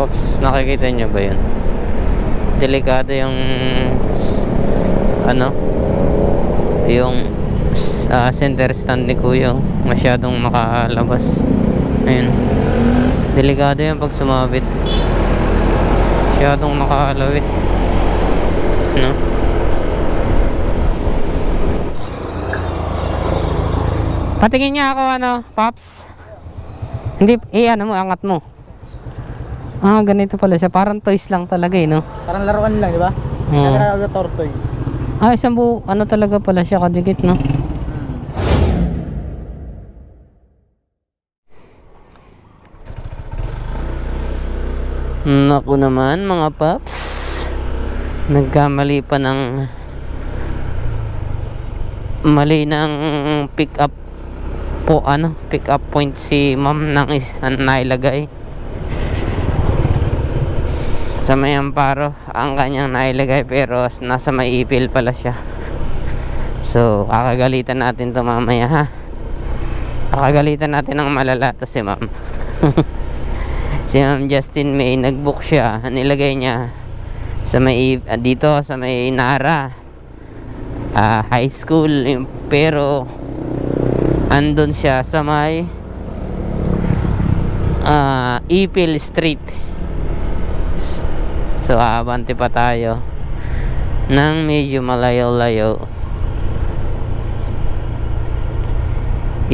Pops, nakikita nyo ba yun? Delikado yung ano? Yung ah, center stand ni Kuya oh. masyadong makalabas. Ayun. Delikado yan pag sumabit. Masyadong makalawit. No? Patingin niya ako ano Pops. Hindi eh ano mo angat mo ah ganito pala siya parang toys lang talaga eh no Parang laruan lang, di ba? Oo. Kaya tortoise. Ah, isang buo, ano talaga pala siya, kadikit, no? Naku naman, mga paps. Nagkamali pa ng mali ng pick up po ano pick up point si ma'am nang nailagay sa may amparo ang kanyang nailagay pero nasa may ipil pala siya. So kakagalitan natin to mamaya ha? Kakagalitan natin ng malala to si ma'am. Si ma'am Justin May nagbook siya. Nilagay niya sa may ah, dito sa may Nara ah, high school. Pero andun siya sa may ah, Ipil Street So abante pa tayo ng medyo malayo-layo.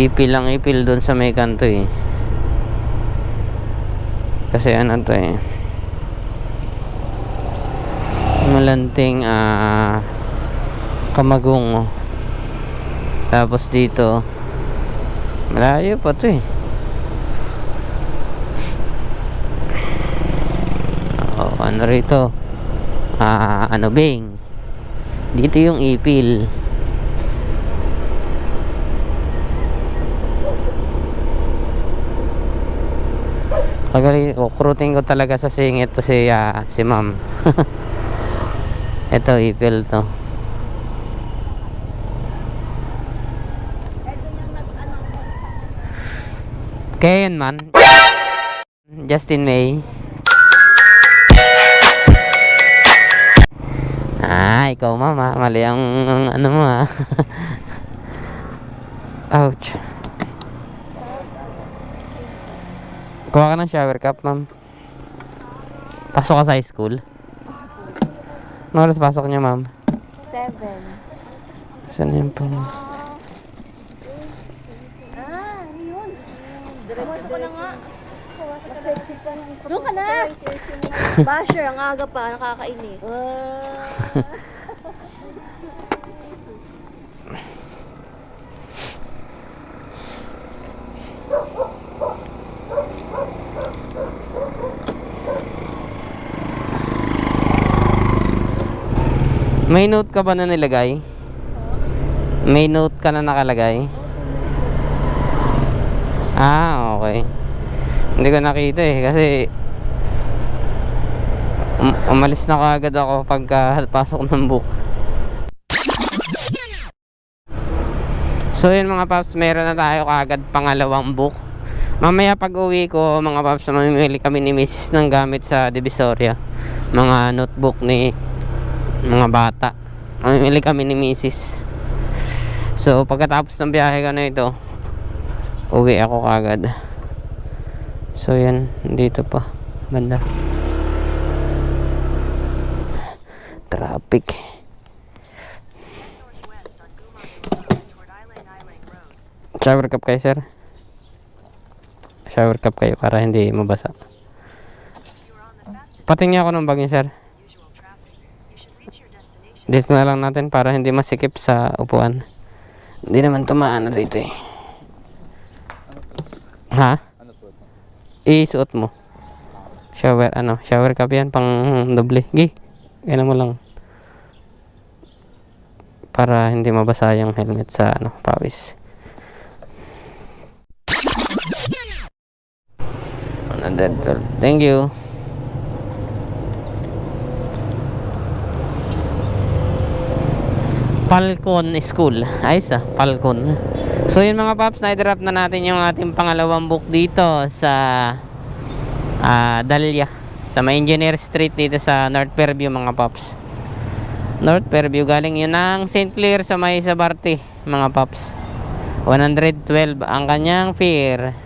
Ipil lang ipil doon sa may kanto eh. Kasi ano to eh. Malanting ah kamagong. oh. Tapos dito malayo pa to eh. O, ano rito? Ah, ano bing? Dito yung ipil. Kagali, kukrutin ko talaga sa singit to si, ah, si ma'am. Ito, ipil to. Kaya yun man. Justin May. Ah, ikaw mama, mali ang, ang ano mo ah. Ouch. Kuha ka ng shower cup, ma'am. Pasok ka sa high school. Ano oras pasok niya, ma'am? Seven. Saan yun po? Ah, yun. Diretso ko na nga. Doon ka na! Basher, ang aga pa, nakakainis. May note ka ba na nilagay? May note ka na nakalagay? Ah, okay. Hindi ko nakita eh kasi um- umalis na kaagad ako pagka pasok ng book. So yun mga paps, meron na tayo kaagad pangalawang book. Mamaya pag uwi ko mga paps, mamimili kami ni Mrs. ng gamit sa Divisoria. Mga notebook ni mga bata. Mamimili kami ni Mrs. So pagkatapos ng biyahe ko na ito, uwi ako kagad. So yan, dito pa, banda. Traffic. Shower cup kayo, sir? Shower cup kayo para hindi mabasa. Patingin ako ng bagay, sir. Dito na lang natin para hindi masikip sa upuan. Hindi naman tumaan na dito eh. Ha? Isuot mo. Shower, ano, shower cup yan, pang doble. Gi, yan mo lang. Para hindi mabasa yung helmet sa, ano, pawis. Another 12. Thank you. Falcon School. Ayos ah, Falcon. So yun mga paps, na-drop na natin yung ating pangalawang book dito sa ah, Dahlia. Sa may Engineer Street dito sa North Fairview mga paps. North Fairview galing yun ng St. Clair sa may Sabarte mga paps. 112 ang kanyang fare.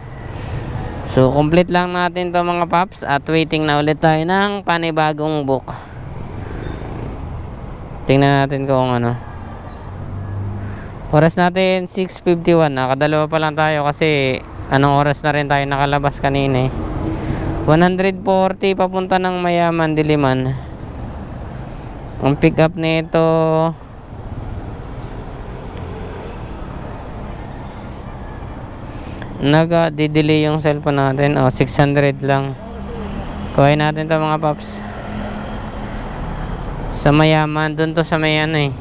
So complete lang natin to mga paps at waiting na ulit tayo ng panibagong book. Tingnan natin kung ano. Oras natin 6.51. Nakadalawa pa lang tayo kasi anong oras na rin tayo nakalabas kanina eh. 140 papunta ng Mayaman, Diliman. Ang pick up nito Naga-delay yung cellphone natin. Oh, 600 lang. Kuhain natin to mga paps. Sa Mayaman, doon to sa may ano eh.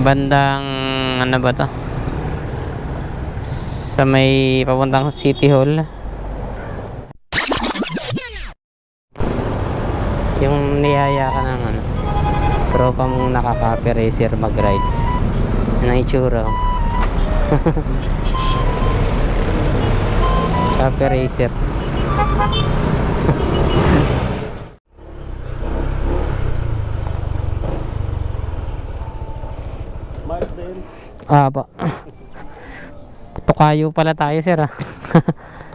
Bandang ano ba to? Sa may papuntang City Hall. Yung niyaya ka ng ano, tropa mong nakaka-copy racer mag rides. Yan ang itsura. Copy racer. Ah, pa. Tukayo pala tayo, sir. ah.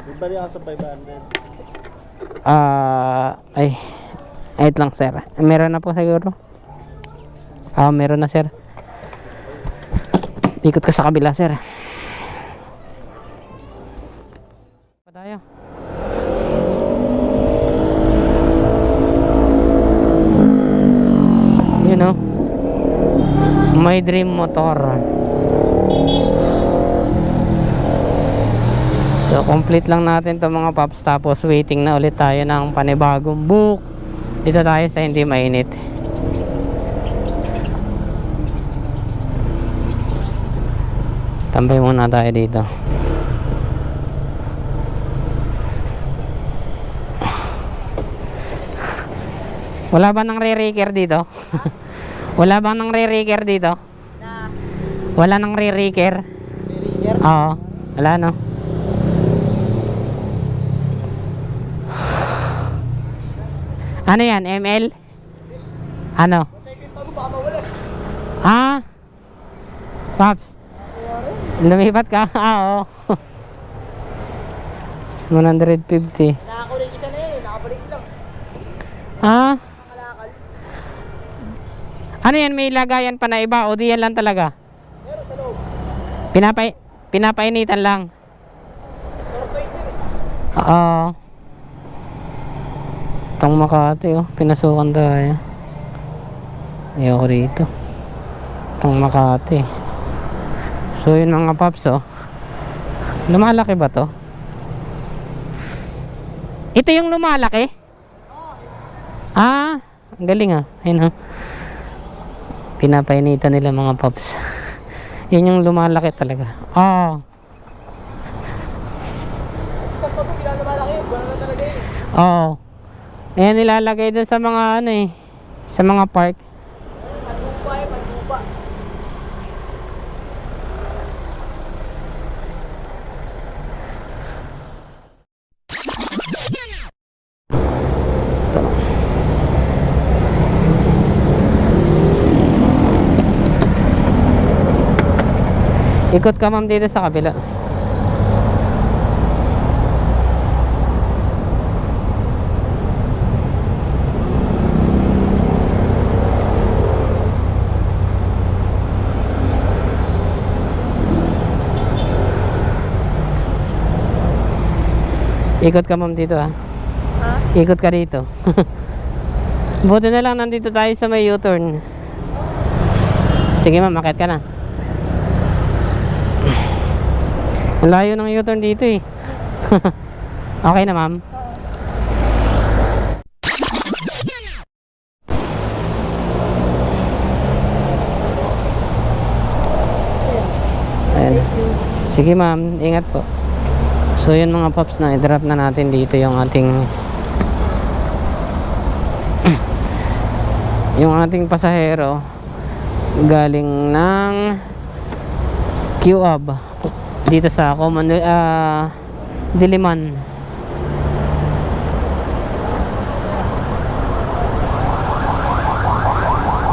Di ba niya sa 500? Ah, ay. Wait lang, sir. Meron na po siguro. Ah, meron na, sir. Ikot ka sa kabila, sir. Pa. You know, my dream motor. So complete lang natin to mga paps tapos waiting na ulit tayo ng panibagong book. Dito tayo sa hindi mainit. Tambay muna tayo dito. Wala ba nang re-raker dito? Wala ba nang re-raker dito? Wala nang re-raker? Oo. Wala no. Ano yan? ML? Ano? Ah? Pops? Lumipat ka? Ah, oo. 150. Nakakulik isa na. Nakabalik lang. Nakalakal. Ano yan? May lagayan pa na iba o di yan lang talaga? Meron sa loob. Pinapay pinapainitan lang. Yun. Oo. Itong Makati oh, pinasukan tayo. Ayoko rito. Itong Makati. So yun mga paps oh. Lumalaki ba to? Ito yung lumalaki? Ah, ang galing ah. Ayun oh. Pinapainitan nila mga paps. Yan yung lumalaki talaga. Oh. Pag pa Ayan nilalagay dun sa mga ano eh. Sa mga park. Ikot ka ma'am dito sa kabila. Ikot ka ma'am dito ah. ha? Ikot ka dito. Buti na lang nandito tayo sa may U-turn. Sige ma'am, akit ka na. Ang layo ng U-turn dito eh. okay na ma'am. Sige ma'am, ingat po. So yun mga paps na i-drop na natin dito yung ating yung ating pasahero galing ng QAB dito sa Common uh, Diliman.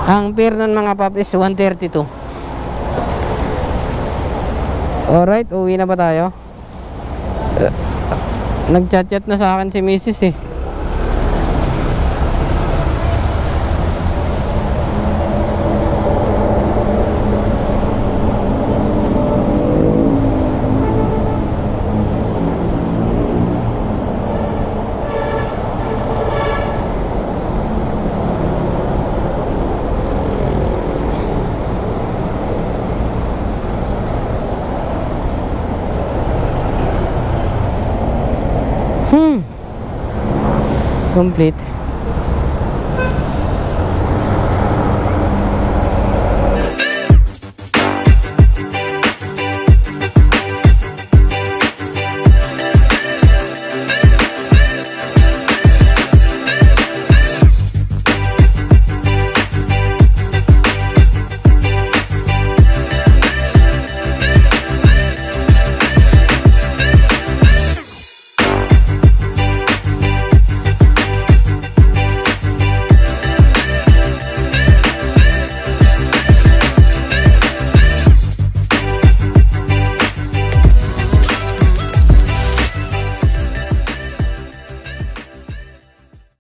Ang pier nun mga pap is 132 alright uwi na ba tayo? Uh, Nagchat-chat na sa akin si Mrs. eh. Complete.